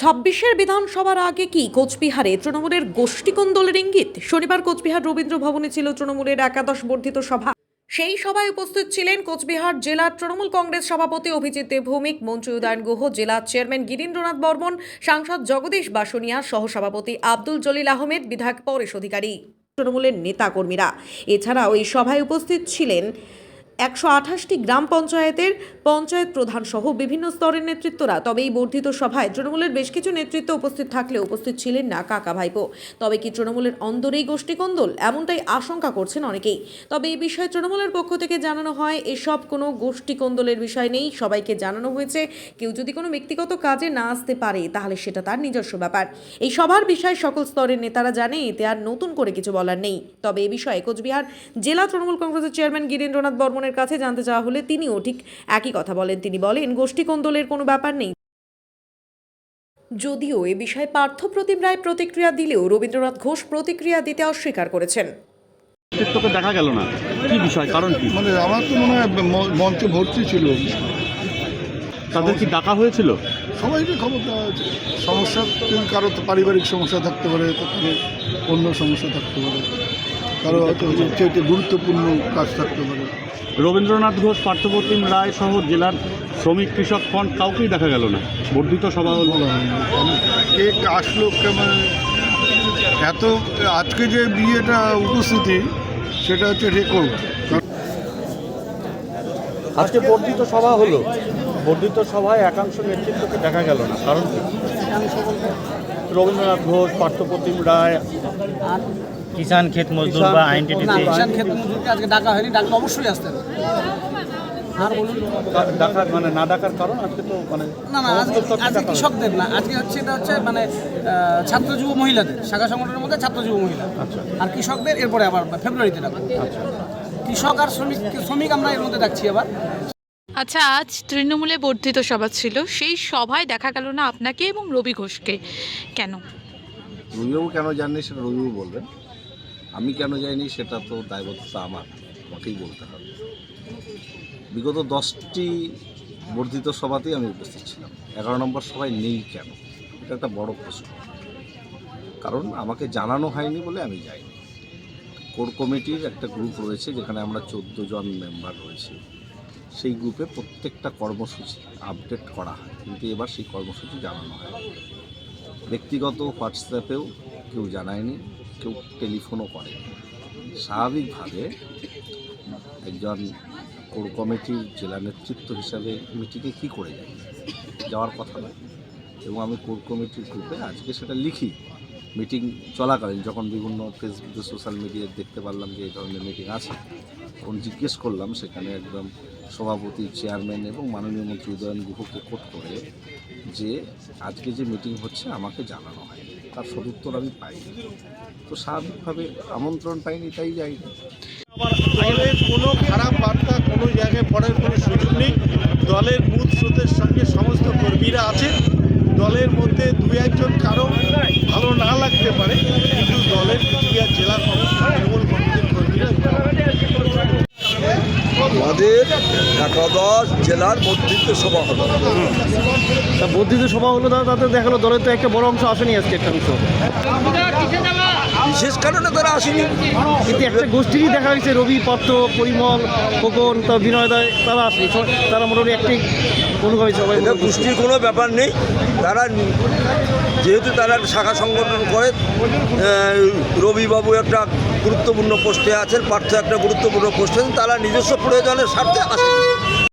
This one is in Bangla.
ছাব্বিশের বিধানসভার আগে কি কোচবিহারে তৃণমূলের গোষ্ঠীকন্দলের ইঙ্গিত? শনিবার কোচবিহার রবীন্দ্র ভবনে ছিল তৃণমূলের একাদশ বর্ধিত সভা। সেই সভায় উপস্থিত ছিলেন কোচবিহার জেলার তৃণমূল কংগ্রেস সভাপতি অভিজিৎ দেবভৌমিক মন্ত্রী উদয়ন গুহ জেলা চেয়ারম্যান গিরীন্দ্রনাথ বর্মন, সাংসদ জগদীশ বাসনিয়া, সহসভাপতি আব্দুল জলিল আহমেদ, বিধায়ক পরেশ অধিকারী। তৃণমূলের নেতাকর্মীরা। এছাড়াও এই সভায় উপস্থিত ছিলেন একশো আঠাশটি গ্রাম পঞ্চায়েতের পঞ্চায়েত প্রধান সহ বিভিন্ন স্তরের নেতৃত্বরা। তবে এই বর্ধিত সভায় তৃণমূলের বেশ কিছু নেতৃত্ব উপস্থিত থাকলেও উপস্থিত ছিলেন না কাকা ভাইপো। তবে কি তৃণমূলের অন্দরেই গোষ্ঠীকন্দল? এমনটাই আশঙ্কা করছেন অনেকেই। তবে এই বিষয়ে তৃণমূলের পক্ষ থেকে জানানো হয়, এসব কোনো গোষ্ঠীকন্দলের বিষয় নেই। সবাইকে জানানো হয়েছে, কেউ যদি কোনো ব্যক্তিগত কাজে না আসতে পারে, তাহলে সেটা তার নিজস্ব ব্যাপার। এই সভার বিষয়ে সকল স্তরের নেতারা জানে এতে আর নতুন করে কিছু বলার নেই। তবে এ বিষয়ে কোচবিহার জেলা তৃণমূল কংগ্রেসের চেয়ারম্যান গিরীন্দ্রনাথ বর্মনের কাছে জানতে চাওয়া হলে তিনিও ঠিক একই কথা বলেন। তিনি বলেন গোষ্ঠী কোন্দলের কোনো ব্যাপার নেই। যদিও এ বিষয়ে পার্থ প্রতিম রায় প্রতিক্রিয়া দিলেও রবীন্দ্রনাথ ঘোষ প্রতিক্রিয়া দিতে অস্বীকার করেছেন। দেখা গেল না? কি বিষয়? কারণ কি? মানে আমার তো মনে হয় মঞ্চ ভর্তি ছিল। তাদের কি ডাকা হয়েছিল? সবাইকে খবর দেওয়া হয়েছে। সমস্যা কারও পারিবারিক সমস্যা থাকতে পারে অন্য সমস্যা থাকতে পারে। কারও হয়তো চাইতে গুরুত্বপূর্ণ কাজ থাকতে পারে। রবীন্দ্রনাথ ঘোষ পার্থপ্রতিম রায় সহ জেলার শ্রমিক কৃষক ফ্রন্ট কাউকেই দেখা গেল না। বর্ধিত সভা হল। বলা কে আসলো কেমন? এত আজকে যে বিয়েটা উপস্থিতি সেটা হচ্ছে রেকর্ড আজকে বর্ধিত সভা হলো। বর্ধিত সভায় একাংশ নেতৃত্বকে দেখা গেল না। কারণ কি? রবীন্দ্রনাথ ঘোষ পার্থপ্রতিম রায় কিষান ক্ষেত মজদুর বা আইনটিটিতে। না কিষান ক্ষেত মজুরকে আজকে ডাকা হয়নি ডাকলে অবশ্যই আসতে হবে। আর বলুন। ডাকার মানে না ডাকার কারণ? আজকে তো মানে না না আজকে কৃষকদের না আজকে হচ্ছে এটা হচ্ছে মানে ছাত্র যুব মহিলাদের শাখা সংগঠনের মধ্যে ছাত্র যুব মহিলা। আচ্ছা। আর কৃষকদের এরপরে আবার ফেব্রুয়ারিতে ডাকবো। আচ্ছা। কৃষক আর শ্রমিক শ্রমিক আমরা এর মধ্যে ডাকছি আবার। আচ্ছা আজ তৃণমূলে বর্ধিত সভা ছিল সেই সভায় দেখা গেল না আপনাকে এবং রবি ঘোষকে। কেন? রবিবাবু কেন যাননি সেটা রবিবাবু বলবেন। আমি কেন যাইনি সেটা তো দায়বদ্ধতা আমার, আমাকেই বলতে হবে। বিগত দশটি বর্ধিত সভাতেই আমি উপস্থিত ছিলাম। এগারো নম্বর সভায় নেই কেন? এটা একটা বড় প্রশ্ন। কারণ আমাকে জানানো হয়নি বলে আমি যাইনি। কোর কমিটির একটা গ্রুপ রয়েছে যেখানে আমরা চোদ্দ জন মেম্বার রয়েছি। সেই গ্রুপে প্রত্যেকটা কর্মসূচি আপডেট করা হয়, কিন্তু এবার সেই কর্মসূচি জানানো হয় ব্যক্তিগত হোয়াটসঅ্যাপেও কেউ জানায়নি। কেউ টেলিফোনও করে। স্বাভাবিকভাবে একজন কোর কমিটির জেলা নেতৃত্ব হিসাবে মিটিংয়ে কী করে যায় যাওয়ার কথা নয়। এবং আমি কোর কমিটির গ্রুপে আজকে সেটা লিখি। মিটিং চলাকালীন যখন বিভিন্ন ফেসবুকে, সোশ্যাল মিডিয়ায় দেখতে পারলাম যে এই ধরনের মিটিং আছে, তখন জিজ্ঞেস করলাম সেখানে একদম সভাপতি, চেয়ারম্যান এবং মাননীয় মন্ত্রী উদয়ন গুহকে কোট করে যে আজকে যে মিটিং হচ্ছে আমাকে জানানো হয় তার সদুত্তর আমি পাইনি। তো স্বাভাবিকভাবে আমন্ত্রণ পাইনি, তাই যাই দলের কোনো খারাপ বার্তা কোনো জায়গায় পড়ার কোনো সুযোগ নেই। দলের বুথ স্রোতের সঙ্গে সমস্ত কর্মীরা আছে দলের মধ্যে দু একজন কারও ভালো না লাগতে পারে কিন্তু দলের কুচবিহার জেলা কমিটি তৃণমূল কংগ্রেসের কর্মীরা আমাদের একাদশ জেলার বর্ধিত সভা হলো। তা বর্ধিত সভা হলো দাদা তাদের দেখা গেলো দলের তো একটা বড় অংশ আসেনি আজকে একটা অংশ। বিশেষ কারণে তারা আসেনি। কিন্তু একটা গোষ্ঠীরই দেখা হয়েছে রবি পাত্র পরিমল খোকন তা বিনয় দায় তারা আসেনি। তারা মোটামুটি একটি কোনোভাবে সবাই। গোষ্ঠীর কোনো ব্যাপার নেই। তারা যেহেতু তারা শাখা সংগঠন করে রবিবাবু একটা গুরুত্বপূর্ণ পোস্টে আছেন, পার্থ একটা গুরুত্বপূর্ণ পোস্টে তারা নিজস্ব প্রয়োজনের স্বার্থে আসেন